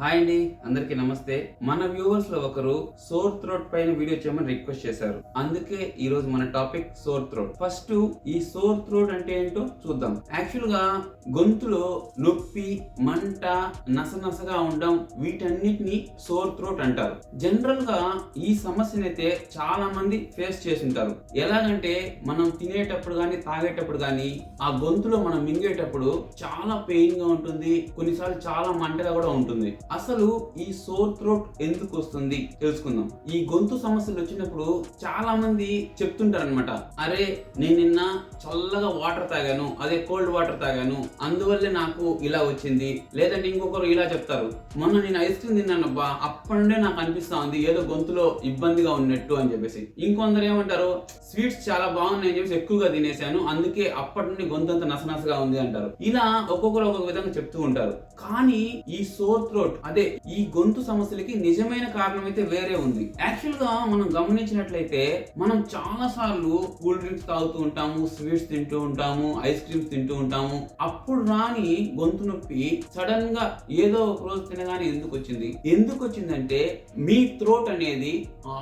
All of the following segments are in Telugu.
హాయ్ అండి అందరికీ నమస్తే. మన వ్యూవర్స్లో ఒకరు సోర్ థ్రోట్ పైన వీడియో చేయమని రిక్వెస్ట్ చేశారు. అందుకే ఈ రోజు మన టాపిక్ సోర్ థ్రోట్ ఫస్ట్ ఈ సోర్ థ్రోట్ అంటే ఏంటో చూద్దాం. యాక్చువల్గా గొంతులో నొప్పి మంట నసనసగా ఉండడం వీటన్నిటిని సోర్ థ్రోట్ అంటారు. జనరల్గా ఈ సమస్యనైతే చాలా మంది ఫేస్ చేసింటారు ఎలాగంటే మనం తినేటప్పుడు కానీ తాగేటప్పుడు కానీ ఆ గొంతులో మనం మింగేటప్పుడు చాలా పెయిన్గా ఉంటుంది. కొన్నిసార్లు చాలా మంటగా కూడా ఉంటుంది. అసలు ఈ సోర్ థ్రోట్ ఎందుకు వస్తుంది? తెలుసుకుందాం. ఈ గొంతు సమస్యలు వచ్చినప్పుడు చాలా మంది చెప్తుంటారు అనమాట అరే నేను నిన్న చల్లగా వాటర్ తాగాను అదే కోల్డ్ వాటర్ తాగాను అందువల్లే నాకు ఇలా వచ్చింది. లేదంటే ఇంకొకరు ఇలా చెప్తారు. మొన్న నేను ఐస్ క్రీమ్ తిన్నాను అబ్బా అప్పటి నుండే నాకు అనిపిస్తా ఉంది ఏదో గొంతులో ఇబ్బందిగా ఉన్నట్టు అని చెప్పేసి. ఇంకొందరు ఏమంటారు స్వీట్స్ చాలా బాగున్నాయి అని చెప్పేసి ఎక్కువగా తినేసాను అందుకే అప్పటి నుండి గొంతు అంతా నసనసగా ఉంది అంటారు. ఇలా ఒక్కొక్కరు ఒక్కొక్క విధంగా చెప్తూ ఉంటారు. కానీ ఈ సోర్ థ్రోట్ అదే ఈ గొంతు సమస్యలకి నిజమైన కారణం అయితే వేరే ఉంది. యాక్చువల్గా మనం గమనించినట్లయితే మనం చాలా సార్లు కూల్ డ్రింక్స్ తాగుతూ ఉంటాము స్వీట్స్ తింటూ ఉంటాము ఐస్ క్రీమ్స్ తింటూ ఉంటాము. అప్పుడు రాని గొంతు నొప్పి సడన్గా ఏదో ఒక రోజు తినగానే ఎందుకు వచ్చింది? ఎందుకు వచ్చిందంటే మీ థ్రోట్ అనేది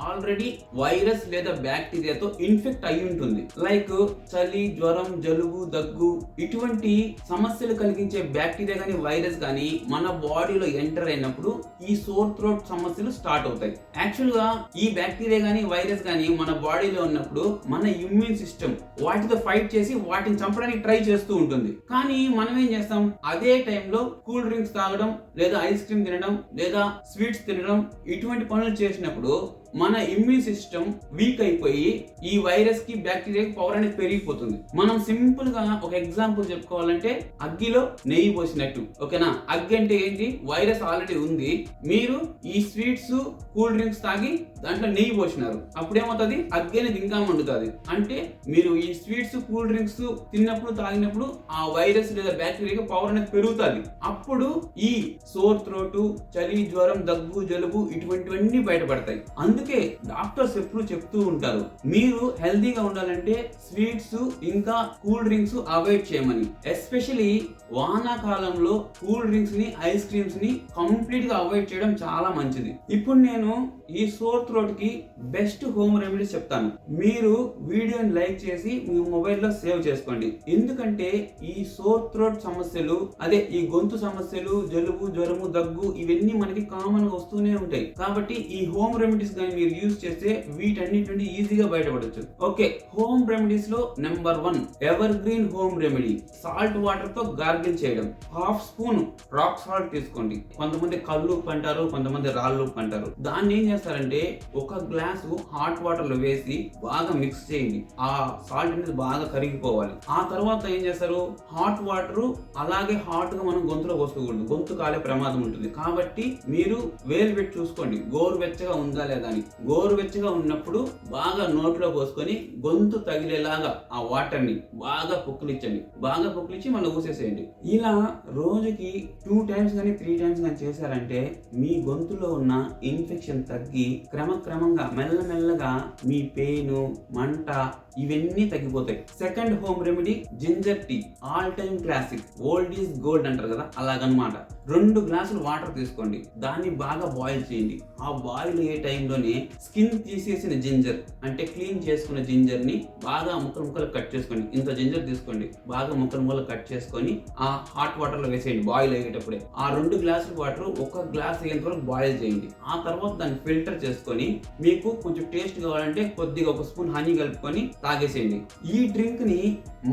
ఆల్రెడీ వైరస్ లేదా బ్యాక్టీరియాతో ఇన్ఫెక్ట్ అయి ఉంటుంది. లైక్ చలి జ్వరం జలుబు దగ్గు ఇటువంటి సమస్యలు కలిగించే బ్యాక్టీరియా కానీ వైరస్ కానీ మన బాడీలో ఎంటర్ అయినప్పుడు ఈ సోర్ థ్రోట్ సమస్యలు స్టార్ట్ అవుతాయి. యాక్చువల్గా ఈ బ్యాక్టీరియా కానీ వైరస్ కానీ మన బాడీలో ఉన్నప్పుడు మన ఇమ్యూన్ సిస్టమ్ వాటితో ఫైట్ చేసి వాటిని చంపడానికి ట్రై చేస్తూ ఉంటుంది. కానీ మనం ఏం చేస్తాం? అదే టైంలో కూల్ డ్రింక్స్ తాగడం లేదా ఐస్ క్రీమ్ తినడం లేదా స్వీట్స్ తినడం ఇటువంటి పనులు చేసినప్పుడు మన ఇమ్యూన్ సిస్టమ్ వీక్ అయిపోయి ఈ వైరస్కి బ్యాక్టీరియా పవర్ అనేది పెరిగిపోతుంది. మనం సింపుల్గా ఒక ఎగ్జాంపుల్ చెప్పుకోవాలంటే అగ్గిలో నెయ్యి పోసినట్టు. ఓకేనా? అగ్గి అంటే ఏంటి? వైరస్ ఆల్రెడీ ఉంది. మీరు ఈ స్వీట్స్ కూల్ డ్రింక్స్ తాగి దాంట్లో నెయ్యి పోసినారు. అప్పుడేమవుతుంది? అగ్గి అనేది ఇంకా మండుతుంది. అంటే మీరు ఈ స్వీట్స్ కూల్ డ్రింక్స్ తిన్నప్పుడు తాగినప్పుడు ఆ వైరస్ లేదా బ్యాక్టీరియా పవర్ అనేది పెరుగుతుంది. అప్పుడు ఈ సోర్ త్రోటు చలి జ్వరం దగ్గు జలుబు ఇటువంటివన్నీ బయటపడతాయి. అందుకే డాక్టర్స్ ఎప్పుడు చెప్తూ ఉంటారు మీరు హెల్దీగా ఉండాలంటే స్వీట్స్ ఇంకా కూల్ డ్రింక్స్ అవాయిడ్ చేయమని. ఎస్పెషలీ వానాకాలంలో కూల్ డ్రింక్స్ని ఐస్ క్రీమ్స్ని కంప్లీట్గా అవాయిడ్ చేయడం చాలా మంచిది. ఇప్పుడు నేను ఈ సోర్ థ్రోట్కి బెస్ట్ హోమ్ రెమెడీస్ చెప్తాను. మీరు వీడియోని లైక్ చేసి మీ మొబైల్లో సేవ్ చేసుకోండి. ఎందుకంటే ఈ సోర్ థ్రోట్ సమస్యలు అదే ఈ గొంతు సమస్యలు జలుబు జ్వరము దగ్గు ఇవన్నీ మనకి కామన్గా వస్తూనే ఉంటాయి. కాబట్టి ఈ హోమ్ రెమెడీస్ కానీ మీరు యూజ్ చేస్తే వీటన్నిటి నుండి ఈజీగా బయటపడవచ్చు okay home రెమెడీస్లో number one evergreen home remedy. Salt వాటర్తో గార్గిల్ చేయడం. హాఫ్ స్పూన్ రాక్ సాల్ట్ తీసుకోండి. కొంతమంది కళ్ళు అంటారు కొంతమంది రాళ్ళు అంటారు. దాన్ని ఏం చేస్తారంటే ఒక గ్లాసు హాట్ వాటర్లో వేసి బాగా మిక్స్ చేయండి. ఆ సాల్ట్ అనేది బాగా కరిగిపోవాలి. ఆ తర్వాత ఏం చేస్తారు? హాట్ వాటర్ అలాగే హాట్గా మనం గొంతులో పోసుకోకూడదు. గొంతు కాలే ప్రమాదం ఉంటుంది. కాబట్టి మీరు వేలు పెట్టి చూసుకోండి. గోరు వెచ్చగా ఉందా లేదా అని గోరువెచ్చగా ఉన్నప్పుడు బాగా నోట్లో పోసుకొని గొంతు తగిలేలాగా ఆ వాటర్ని బాగా పుక్కులిచ్చండి. బాగా పుక్కులిచ్చి మళ్ళీ ఊసేసేయండి. ఇలా రోజుకి టూ టైమ్స్ కానీ త్రీ టైమ్స్ కానీ చేశారంటే మీ గొంతులో ఉన్న ఇన్ఫెక్షన్ తగ్గి క్రమక్రమంగా మెల్లమెల్లగా మీ పెయిన్ మంట ఇవన్నీ తగ్గిపోతాయి. Second home remedy ginger tea all time classic old is gold అంటారు కదా అలాగనమాట. రెండు గ్లాసులు వాటర్ తీసుకోండి. దాన్ని బాగా బాయిల్ చేయండి. ఆ బాయిల్ ఏ టైంలో స్కిన్ తీసేసిన జింజర్ అంటే క్లీన్ చేసుకున్న జింజర్ని బాగా ముక్కలు ముక్కలు కట్ చేసుకోండి ఇంత జింజర్ తీసుకోండి బాగా ముక్కలు ముక్కలు కట్ చేసుకొని ఆ హాట్ వాటర్లో వేసేయండి బాయిల్ అయ్యేటప్పుడే. ఆ రెండు గ్లాసుల వాటర్ ఒక గ్లాస్ అయ్యేంత వరకు బాయిల్ చేయండి. ఆ తర్వాత దాన్ని ఫిల్టర్ చేసుకొని మీకు కొంచెం టేస్ట్ కావాలంటే కొద్దిగా ఒక స్పూన్ హనీ కలుపుకొని తాగేసేయండి. ఈ డ్రింక్ని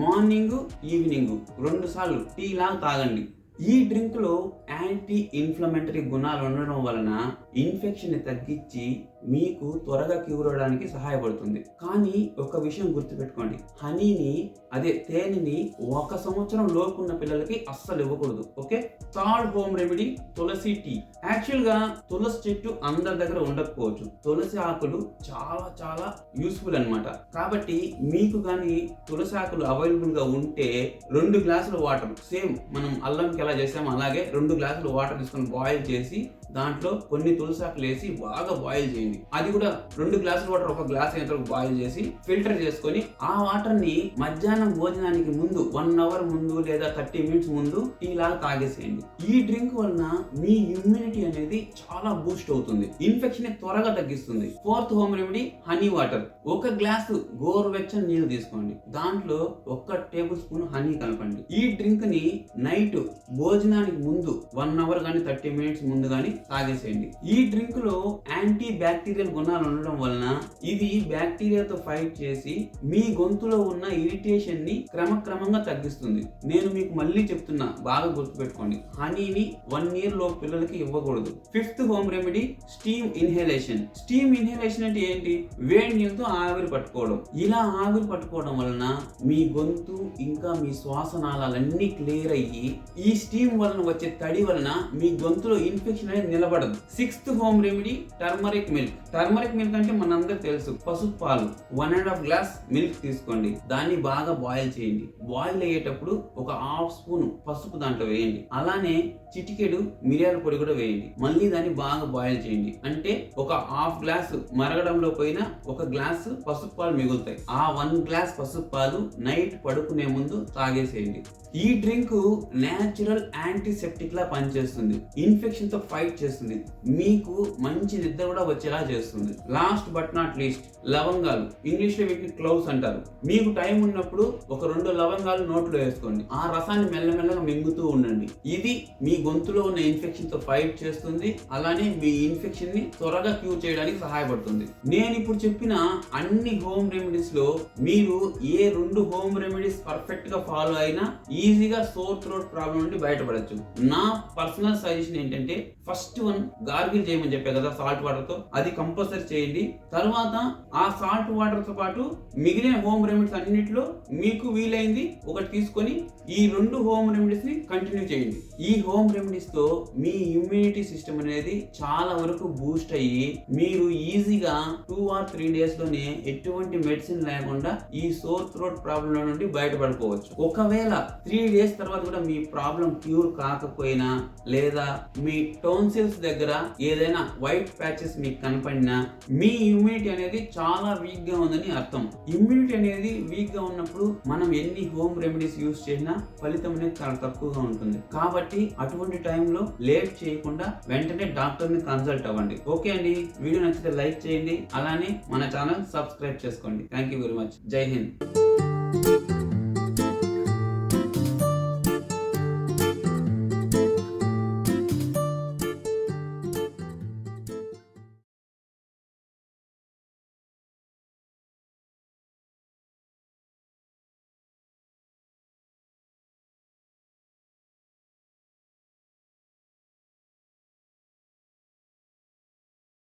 మార్నింగ్ ఈవినింగ్ రెండు సార్లు టీ లాగా తాగండి. ఈ డ్రింక్లో యాంటీ ఇన్ఫ్లమెంటరీ గుణాలు ఉండడం వలన ఇన్ఫెక్షన్ తగ్గించి మీకు త్వరగా క్యూర్ అవడానికి సహాయపడుతుంది. కానీ ఒక విషయం గుర్తుపెట్టుకోండి. హనీని అదే తేనెని ఒక సంవత్సరం లోపున్న పిల్లలకి అస్సలు ఇవ్వకూడదు. Okay? Third home remedy tulsi tea. యాక్చువల్గా తులసి చెట్టు అందరి దగ్గర ఉండకపోవచ్చు. తులసి ఆకులు చాలా చాలా యూస్ఫుల్ అన్నమాట. కాబట్టి మీకు కానీ తులసి ఆకులు అవైలబుల్గా ఉంటే రెండు గ్లాసుల వాటర్ సేమ్ మనం అల్లంకి ఎలా చేసామో అలాగే రెండు గ్లాసులు వాటర్ తీసుకొని బాయిల్ చేసి దాంట్లో కొన్ని తులసాకులు వేసి బాగా బాయిల్ చేయండి. అది కూడా రెండు గ్లాసుల వాటర్ ఒక గ్లాస్ అయిన బాయిల్ చేసి ఫిల్టర్ చేసుకొని ఆ వాటర్ని మధ్యాహ్నం భోజనానికి ముందు వన్ అవర్ ముందు లేదా థర్టీ మినిట్స్ ముందు టీ లాగా తాగేసేయండి. ఈ డ్రింక్ వలన మీ ఇమ్యూనిటీ అనేది చాలా బూస్ట్ అవుతుంది. ఇన్ఫెక్షన్ త్వరగా తగ్గిస్తుంది. Fourth home remedy honey water ఒక గ్లాసు గోరువెచ్చని నీళ్ళు తీసుకోండి. దాంట్లో ఒక్క టేబుల్ స్పూన్ హనీ కలపండి. ఈ డ్రింక్ని నైట్ భోజనానికి ముందు వన్ అవర్ కానీ థర్టీ మినిట్స్ ముందు కానీ తాగేసేయండి. ఈ డ్రింక్లో యాంటీ బ్యాక్టీరియల్ గుణాలు ఉండడం వలన ఇది బ్యాక్టీరియాతో ఫైట్ చేసి మీ గొంతులో ఉన్న ఇరిటేషన్ని క్రమక్రమంగా తగ్గిస్తుంది. నేను మీకు మళ్ళీ చెప్తున్నా బాగా గుర్తుపెట్టుకోండి. హనీని వన్ ఇయర్లో పిల్లలకి ఇవ్వకూడదు. Fifth home remedy steam inhalation. Steam inhalation అంటే ఏంటి? వేడి నీళ్ళతో ఆవిరి పట్టుకోవడం. ఇలా ఆవిరి పట్టుకోవడం వలన మీ గొంతు ఇంకా మీ శ్వాసనాళాలన్నీ క్లియర్ అయ్యి ఈ స్టీమ్ వలన వచ్చే తడి వలన మీ గొంతులో ఇన్ఫెక్షన్ అనేది నిలబడదు. Sixth home remedy turmeric milk turmeric milk అంటే మనందరూ తెలుసు. పసుపు పాలు. One and half glass milk తీసుకోండి. దాన్ని బాగా బాయిల్ చేయండి. బాయిల్ అయ్యేటప్పుడు ఒక హాఫ్ స్పూన్ పసుపు దాంట్లో వేయండి. అలానే చిటికెడు మిరియాల పొడి కూడా వేయండి. మళ్ళీ దాన్ని బాగా బాయిల్ చేయండి. అంటే ఒక హాఫ్ గ్లాస్ మరగడంలో పోయిన ఒక గ్లాస్ పసుపు పాలు మిగులుతాయి. ఆ వన్ గ్లాస్ పసుపు పాలు నైట్ పడుకునే ముందు తాగేసేయండి. ఈ డ్రింక్ నేచురల్ యాంటీసెప్టిక్ లా పనిచేస్తుంది. ఇన్ఫెక్షన్తో ఫైట్ చేస్తుంది. మీకు మంచి నిద్ర కూడా వచ్చేలా చేస్తుంది. లాస్ట్ బట్ నాట్ లీస్ట్ లవంగాలు. ఇంగ్లీష్లో వీటిని క్లౌస్ అంటారు. మీకు టైం ఉన్నప్పుడు ఒక రెండు లవంగాలు నోట్లో వేసుకోండి. ఆ రసాన్ని మెల్లమెల్లగా మింగుతూ ఉండండి. ఇది మీ గొంతులో ఉన్న ఇన్ఫెక్షన్తో ఫైట్ చేస్తుంది. అలానే మీ ఇన్ఫెక్షన్ని త్వరగా క్యూర్ చేయడానికి సహాయపడుతుంది. నేను ఇప్పుడు చెప్పిన అన్ని హోమ్ రెమెడీస్లో మీరు ఏ రెండు హోమ్ రెమెడీస్ పర్ఫెక్ట్గా ఫాలో అయినా ఈజీగా సోర్ థ్రోట్ ప్రాబ్లం నుండి బయటపడచ్చు. నా పర్సనల్ సజెషన్ ఏంటంటే ఫస్ట్ వన్ గార్గిల్ చేయమని చెప్పా కదా సాల్ట్ వాటర్తో. అది కంపల్సరీ చేయండి. తర్వాత ఆ సాల్ట్ వాటర్తో పాటు మిగిలిన హోమ్ రెమెడీస్ అన్నింటిలో మీకు వీలైంది ఒకటి తీసుకొని ఈ రెండు హోమ్ రెమెడీస్ని కంటిన్యూ చేయండి. ఈ హోమ్ రెమెడీస్తో మీ ఇమ్యూనిటీ సిస్టమ్ అనేది చాలా వరకు బూస్ట్ అయ్యి మీరు ఈజీగా టూ ఆర్ త్రీ డేస్లోనే ఎటువంటి మెడిసిన్ లేకుండా ఈ సోర్ థ్రోట్ ప్రాబ్లం నుండి బయటపడుకోవచ్చు ఒకవేళ త్రీ డేస్ తర్వాత కూడా మీ ప్రాబ్లం క్యూర్ కాకపోయినా లేదా మీ టోన్సిల్స్ దగ్గర ఏదైనా వైట్ ప్యాచెస్ మీకు కనపడినా మీ ఇమ్యూనిటీ అనేది చాలా వీక్గా ఉందని అర్థం. ఇమ్యూనిటీ అనేది వీక్గా ఉన్నప్పుడు మనం ఎన్ని హోమ్ రెమెడీస్ యూస్ చేసినా ఫలితం అనేది చాలా తక్కువగా ఉంటుంది. కాబట్టి అటువంటి టైంలో లేట్ చేయకుండా వెంటనే డాక్టర్ని కన్సల్ట్ అవ్వండి. ఓకే అండి. వీడియో నచ్చితే లైక్ చేయండి. అలానే మన ఛానల్ సబ్స్క్రైబ్ చేసుకోండి. Thank you very much. Jai Hind.